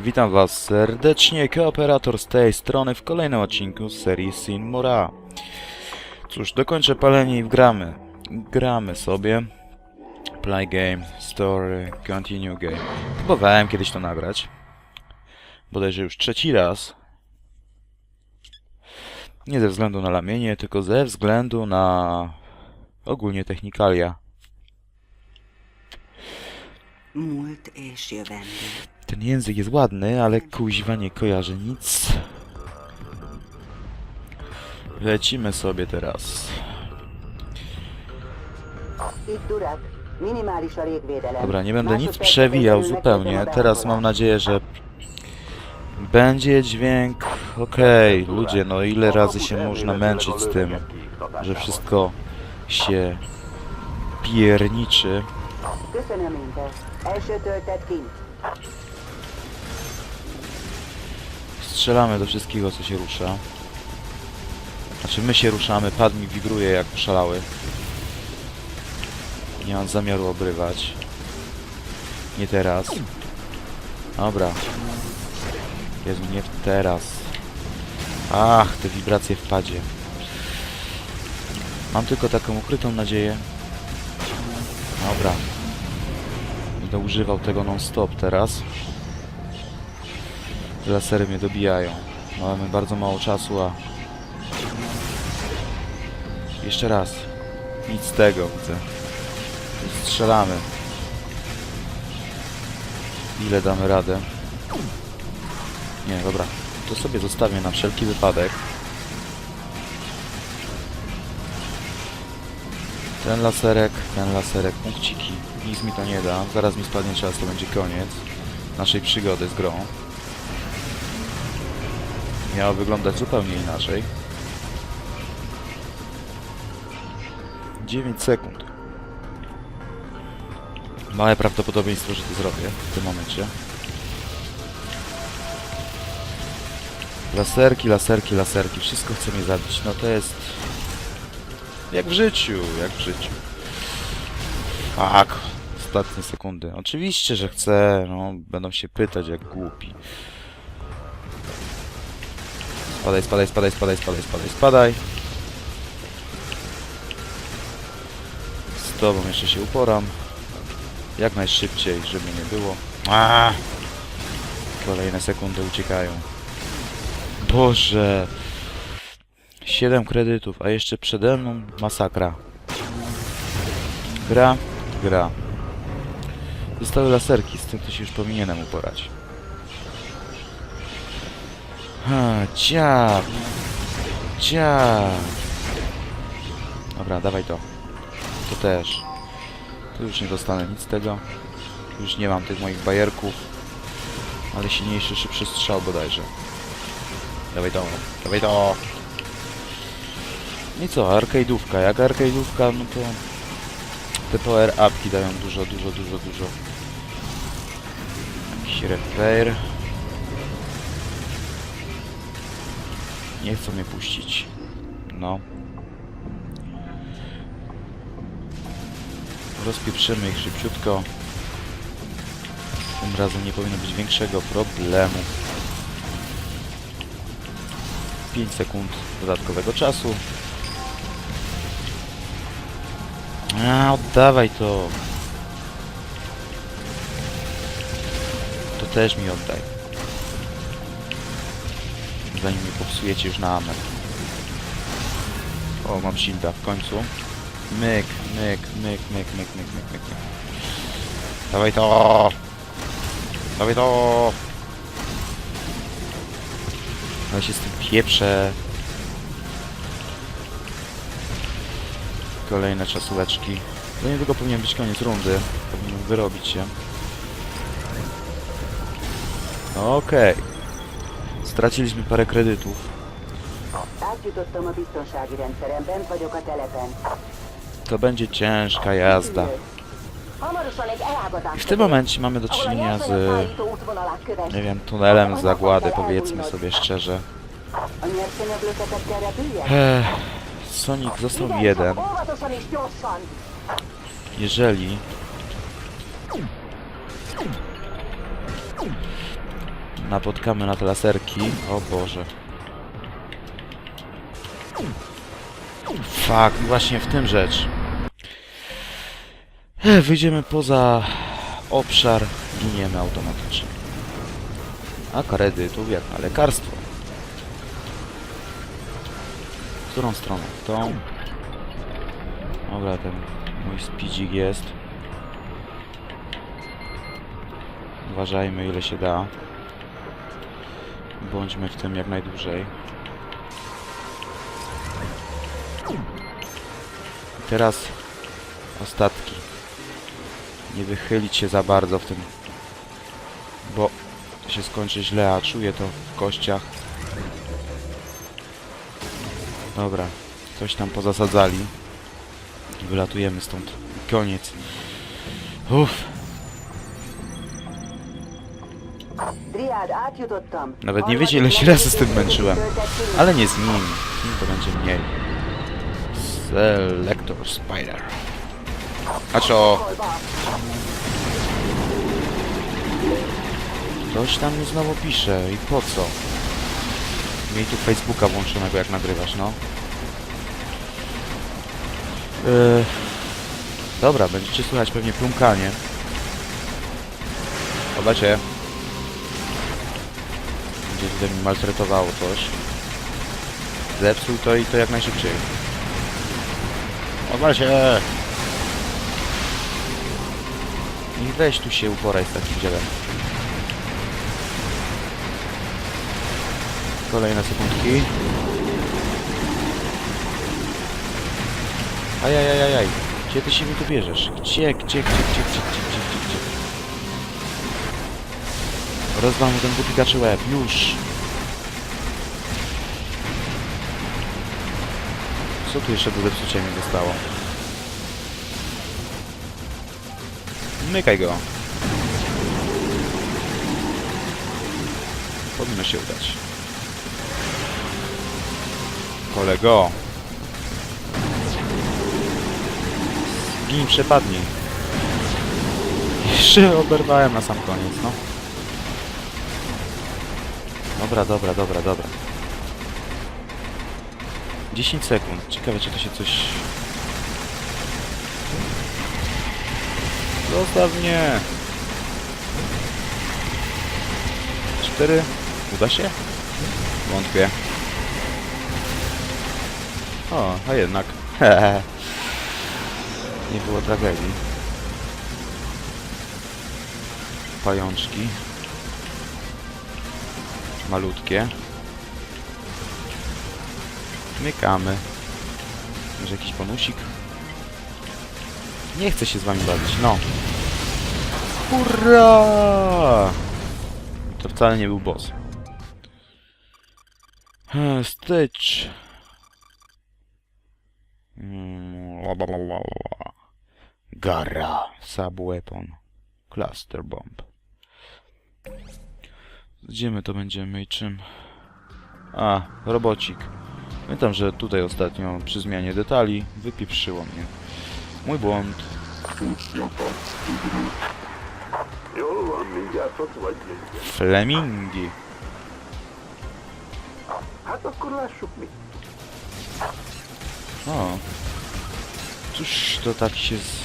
Witam Was serdecznie, kooperator z tej strony w kolejnym odcinku serii Sin Mora. Cóż, dokończę palenie i wgramy. Gramy sobie. Play game, story, continue game. Próbowałem kiedyś to nagrać. Bodajże już trzeci raz. Nie ze względu na lamienie, tylko ze względu na ogólnie technikalia. Múlt és jövendő. Ten język jest ładny, ale kuźwa nie kojarzy nic. Lecimy sobie teraz. Itt Durak, minimális a légvédelem. Dobra, nie będę nic przewijał zupełnie. megkezdem a Teraz mam beállítást. nadzieję, że będzie dźwięk. Okej, ludzie, no ile razy się można męczyć z tym, że wszystko się pierniczy. Köszönöm. Strzelamy do wszystkiego, co się rusza. Znaczy my się ruszamy, pad mi wibruje jak szalały. Nie mam zamiaru obrywać. Nie teraz. Dobra. Jezu, nie teraz. Ach, te wibracje w padzie. Mam tylko taką ukrytą nadzieję. Dobra. Będę używał tego non-stop teraz. Lasery mnie dobijają. Mamy bardzo mało czasu, a... Jeszcze raz. Nic z tego, widzę. Strzelamy. Ile damy radę? Nie, dobra. To sobie zostawię na wszelki wypadek. Ten laserek, ten laserek, punkciki. Nic mi to nie da. Zaraz mi spadnie czas, to będzie koniec naszej przygody z grą miało wyglądać zupełnie inaczej. 9 sekund. Małe prawdopodobieństwo, że to zrobię w tym momencie. Laserki, laserki, laserki. Wszystko chce mnie zabić. No to jest... Jak w życiu, jak w życiu. Tak. Ostatnie sekundy. Oczywiście, że chcę. No, będą się pytać jak głupi. Spadaj, spadaj, spadaj, spadaj, spadaj, spadaj, spadaj. Z tobą jeszcze się uporam. Jak najszybciej, żeby nie było. Kolejne sekundy uciekają. Boże! 7 kredytów, a jeszcze przede mną masakra. Gra, gra. Zostały laserki, z tym to się już powinienem uporać. Ha, ciap. Ciap. Dobra, dawaj to. To też. Tu już nie dostanę nic z tego. Już nie mam tych moich bajerków. Ale silniejszy, szybszy strzał bodajże. Dawaj to. Dawaj to. I co, arcade'ówka. Jak arcade'ówka, no to... Te power upki dają dużo, dużo, dużo, dużo. Jakiś repair. Nie chcą mnie puścić. No. Rozpieprzymy ich szybciutko. Tym razem nie powinno być większego problemu. 5 sekund dodatkowego czasu. A, oddawaj to. To też mi oddaj zanim mnie popsujecie już na amen. O, mam shielda w końcu. Myk, myk, myk, myk, myk, myk, myk, myk. Dawaj to! Dawaj to! Ale się z tym pieprze. Kolejne czasóweczki. Do niedługo powinien być koniec rundy. Powinien wyrobić się. Okej. Straciliśmy parę kredytów. To będzie ciężka jazda. I w tym momencie mamy do czynienia z, nie wiem, tunelem zagłady, powiedzmy sobie szczerze. Ech, Sonic został jeden. Jeżeli napotkamy na te laserki. O Boże. Fuck, właśnie w tym rzecz. E, wyjdziemy poza obszar, giniemy automatycznie. A kredytów jak na lekarstwo. Którą stronę? W tą. Dobra, ten mój speedzik jest. Uważajmy ile się da. Bądźmy w tym jak najdłużej. Teraz ostatki. Nie wychylić się za bardzo w tym, bo się skończy źle, a czuję to w kościach. Dobra, coś tam pozasadzali. Wylatujemy stąd. Koniec. Uff. Nawet nie wiecie, ile się razy z tym męczyłem. Ale nie z nim. Z nim to będzie mniej. Selector Spider. A co? Ktoś tam mi znowu pisze. I po co? Miej tu Facebooka włączonego, jak nagrywasz, no. Yy, dobra, będziecie słychać pewnie plumkanie. Zobaczcie. Będzie tutaj mi maltretowało coś. Zepsuł to i to jak najszybciej. Się! I weź tu się uporaj z takim dzielem. Kolejne sekundki. Ajajajajaj. Gdzie ty się mi tu bierzesz? Gdzie, gdzie, gdzie, gdzie, gdzie, gdzie, gdzie, gdzie? Rozwal ten butikaczy łeb. Już! Co tu jeszcze do zepsucia mi zostało? Mykaj go! Powinno się udać. Kolego! Zgin, przepadnij. Jeszcze oberwałem na sam koniec, no. Dobra, dobra, dobra, dobra. 10 sekund. Ciekawe, czy to się coś... Zostaw mnie! 4. Uda się? Wątpię. O, a jednak. Nie było tragedii. Pajączki. Malutkie. Mykamy. Może jakiś bonusik? Nie chcę się z wami bawić, no. Hurra! To wcale nie był boss. Stitch. Gara. Subweapon. Cluster bomb. Gdzie my to będziemy i czym? A, robocik. Pamiętam, że tutaj ostatnio przy zmianie detali wypieprzyło mnie. Mój błąd. Flemingi. O. Cóż to tak się z...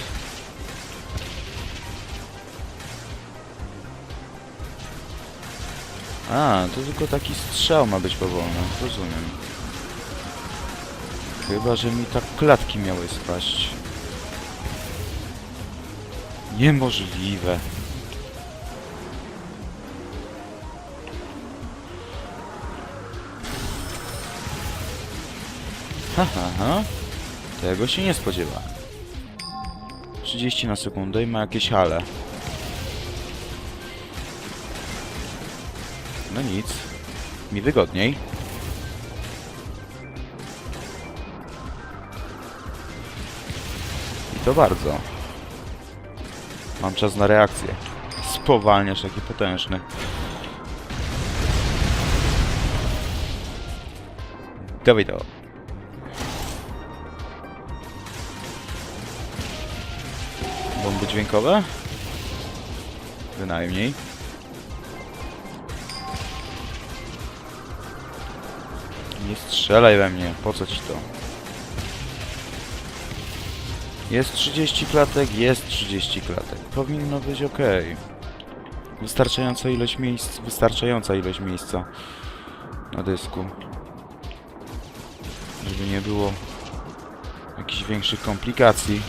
A, to tylko taki strzał ma być powolny. Rozumiem. Chyba, że mi tak klatki miały spaść. Niemożliwe. Ha, ha. Tego się nie spodziewa. 30 na sekundę i ma jakieś hale. No nic. Mi wygodniej. I to bardzo. Mam czas na reakcję. Spowalniasz taki potężny. Dawaj to. bomby dźwiękowe? Bynajmniej. Nie strzelaj we mnie, po co ci to? Jest 30 klatek, jest 30 klatek. Powinno być ok. Wystarczająca ilość miejsc, wystarczająca ilość miejsca na dysku. Żeby nie było jakichś większych komplikacji.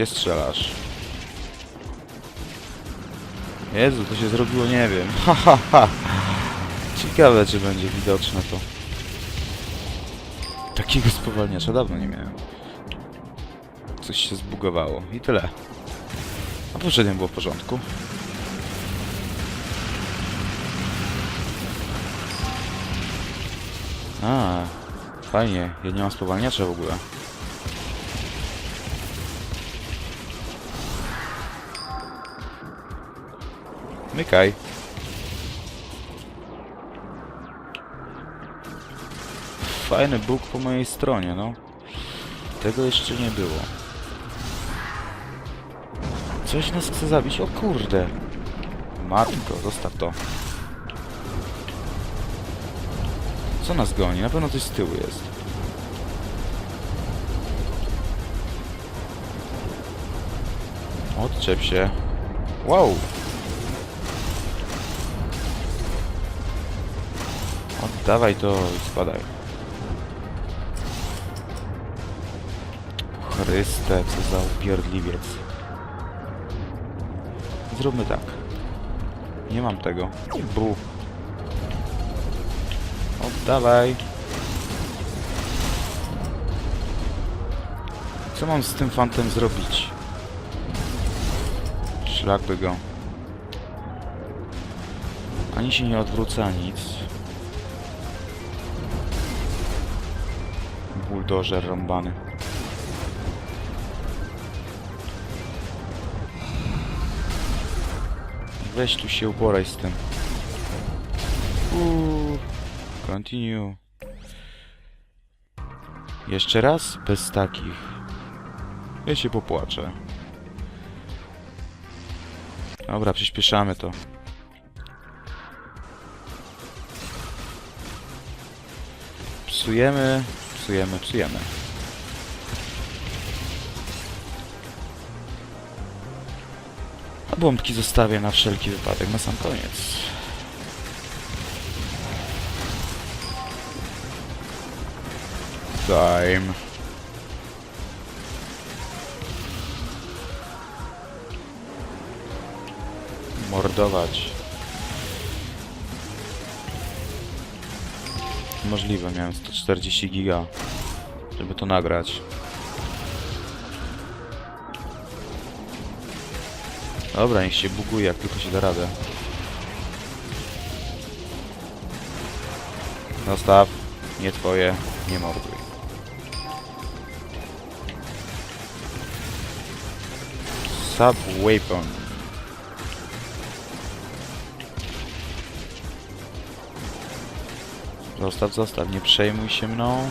Gdzie strzelasz? Jezu, to się zrobiło, nie wiem. Ha, ha, ha. Ciekawe, czy będzie widoczne to. Takiego spowalniacza dawno nie miałem. Coś się zbugowało i tyle. A poprzednio było w porządku. A, fajnie. Ja nie mam spowalniacza w ogóle. Mykaj. Fajny bóg po mojej stronie, no. Tego jeszcze nie było. Coś nas chce zabić. O kurde. Matko, zostaw to. Co nas goni? Na pewno coś z tyłu jest. Odczep się. Wow. Oddawaj to i spadaj. Chryste, co za upierdliwiec. Zróbmy tak. Nie mam tego. Bu. Oddawaj. Co mam z tym fantem zrobić? Szlak by go. Ani się nie odwrócę, ani nic. Buldożer rąbany. Weź tu się uporaj z tym. Uuu. Continue. Jeszcze raz? Bez takich. Ja się popłaczę. Dobra, przyspieszamy to. Psujemy, psujemy, psujemy. A bombki zostawię na wszelki wypadek, na sam koniec. Time. Mordować. Możliwe, miałem 140 giga, żeby to nagrać. Dobra, niech się buguje, jak tylko się da radę. Zostaw. Nie twoje. Nie morduj. Sub-weapon. Zostaw, zostaw. Nie przejmuj się mną.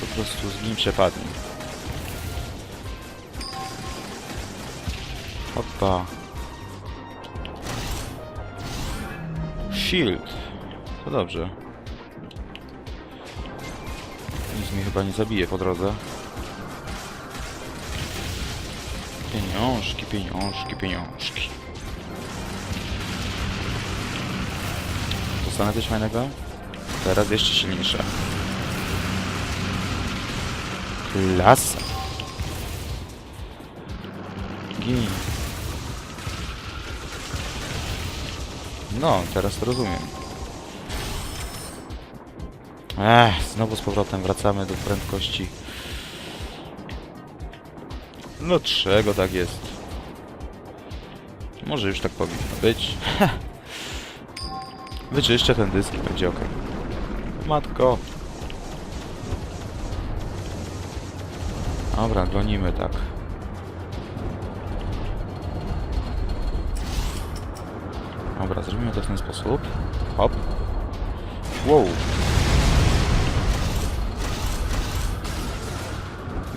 Po prostu z nim przepadnij. Hoppa. Shield. To dobrze. Nic mi chyba nie zabije po drodze. Pieniążki, pieniążki, pieniążki. Dostanę coś fajnego? Teraz jeszcze silniejsze. Klasa. Gin. No, teraz to rozumiem. Ech, znowu z powrotem wracamy do prędkości. No czego tak jest? Może już tak powinno być. Wyczyszczę ten dysk i będzie ok. Matko. Dobra, gonimy tak. Dobra, zrobimy to w ten sposób. Hop. Wow.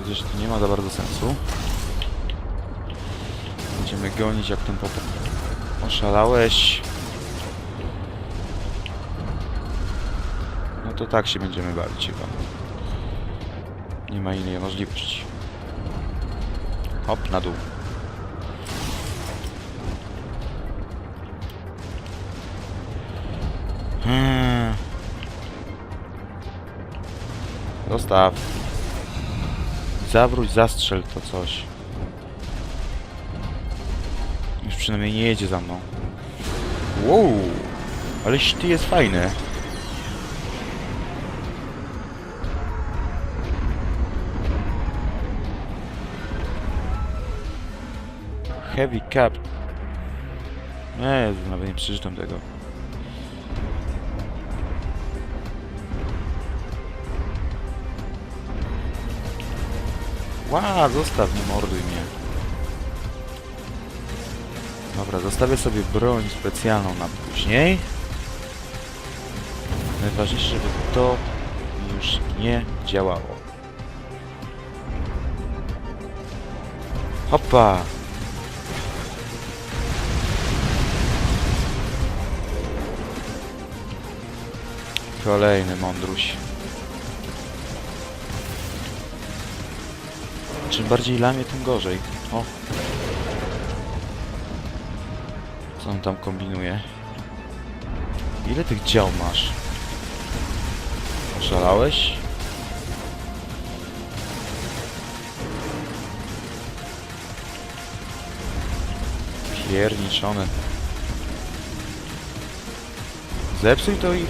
Gdzieś tu nie ma za bardzo sensu. Będziemy gonić jak ten popek. Oszalałeś. To tak się będziemy bawić chyba. Nie ma innej możliwości. Hop, na dół. Hmm. Zostaw. Zawróć, zastrzel to coś. Już przynajmniej nie jedzie za mną. Wow! Aleś ty jest fajny. Heavy cap. Nie, nawet nie przeczytam tego. Ła, zostaw, nie morduj mnie. Dobra, zostawię sobie broń specjalną na później. Najważniejsze, żeby to już nie działało. Hopa! Kolejny mądruś. Czym bardziej lamię, tym gorzej. O! Co on tam kombinuje? Ile tych dział masz? Oszalałeś? Pierniczone. Zepsuj to i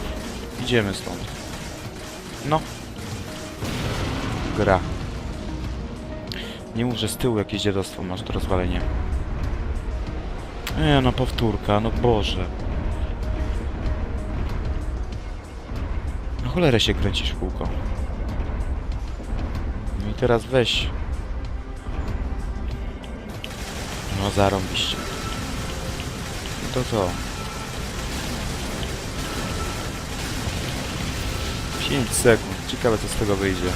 idziemy stąd. No. Gra. Nie mów, że z tyłu jakieś dziadostwo masz do rozwalenia. Nie no, powtórka, no Boże. Na cholerę się kręcisz w kółko. No i teraz weź. No zarąbiście. No to co? 5 sekund. Ciekawe co z tego wyjdzie.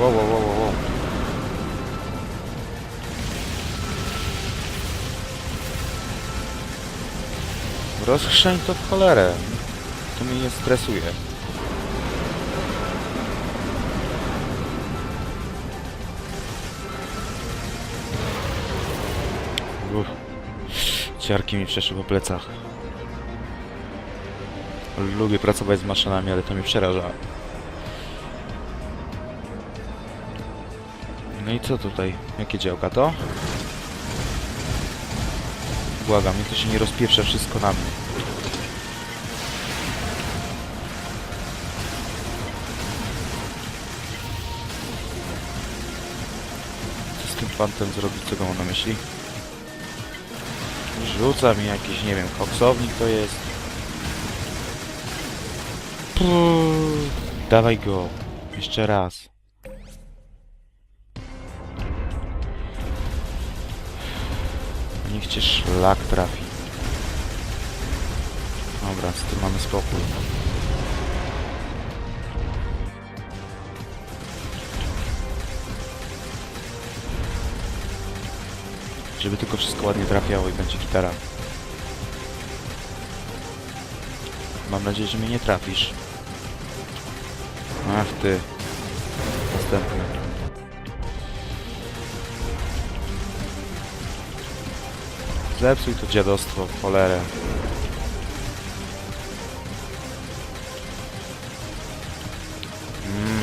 Wow, wow, wow, wow. Rozchrzeń to w cholerę. To mnie nie stresuje. Uff. Ciarki mi przeszły po plecach. Lubię pracować z maszynami, ale to mnie przeraża. No i co tutaj? Jakie działka to? Błagam, niech to się nie rozpieprze wszystko na mnie. Co z tym fantem zrobić? Co go mam na myśli? Rzuca mi jakiś, nie wiem, koksownik to jest. Puh, dawaj go. Jeszcze raz. Niech cię szlak trafi. Dobra, z tym mamy spokój. Żeby tylko wszystko ładnie trafiało i będzie gitara. Mam nadzieję, że mnie nie trafisz. Ach ty. Następny. Zepsuj to dziadostwo, w cholerę.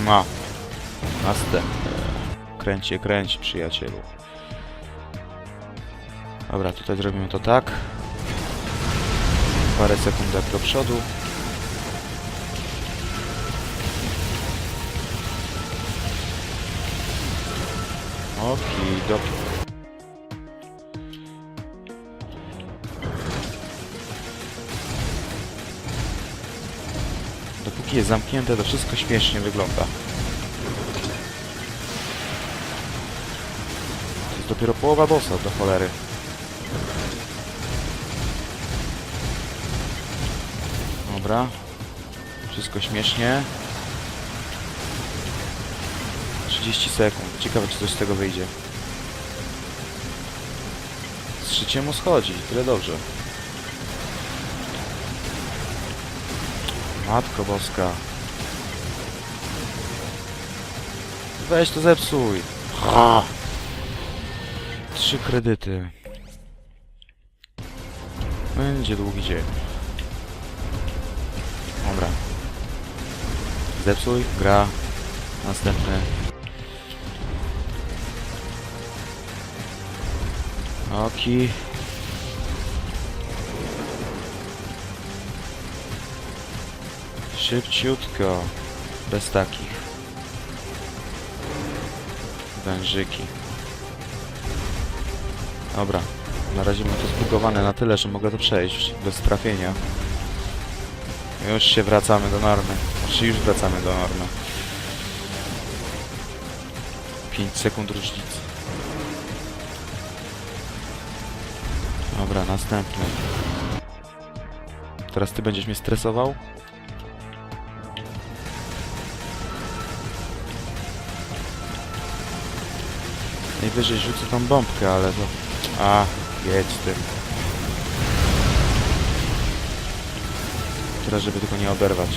Ma. Następny. Kręcie, kręci, przyjacielu. Dobra, tutaj zrobimy to tak. Parę sekundek do przodu. Okidoki. Dopóki jest zamknięte, to wszystko śmiesznie wygląda. To jest dopiero połowa bossa do cholery. Dobra. Wszystko śmiesznie. 30 sekund. Ciekawe, czy coś z tego wyjdzie. Życie mu schodzi, tyle dobrze. Matko boska. Weź to zepsuj. Ha! Trzy kredyty. Będzie długi dzień. Dobra. Zepsuj, gra. Następny. Oki. Szybciutko. Bez takich. Wężyki. Dobra. Na razie mam to zbugowane na tyle, że mogę to przejść bez trafienia. Już się wracamy do normy. Znaczy już wracamy do normy. 5 sekund różnicy. Dobra, następny. Teraz ty będziesz mnie stresował? Najwyżej rzucę tą bombkę, ale to... A, jedź z tym. Teraz, żeby tylko nie oberwać.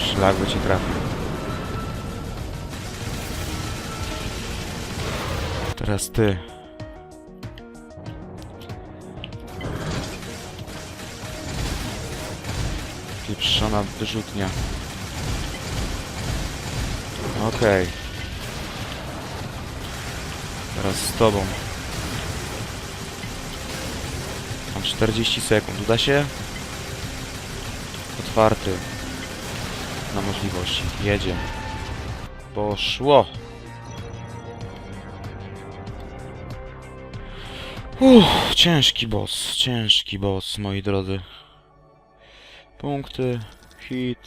Szlak by cię trafił. Teraz ty. Pieprzona wyrzutnia. Okej. Teraz z tobą. Mam 40 sekund. Uda się? Otwarty. Na możliwości. Jedzie. Poszło. Uff, ciężki boss, ciężki boss, moi drodzy. Punkty, hit.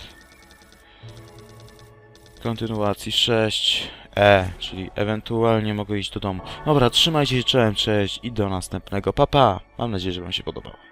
Kontynuacji 6. E, czyli ewentualnie mogę iść do domu. Dobra, trzymajcie się, cześć, cześć i do następnego. Papa, pa. mam nadzieję, że wam się podobało.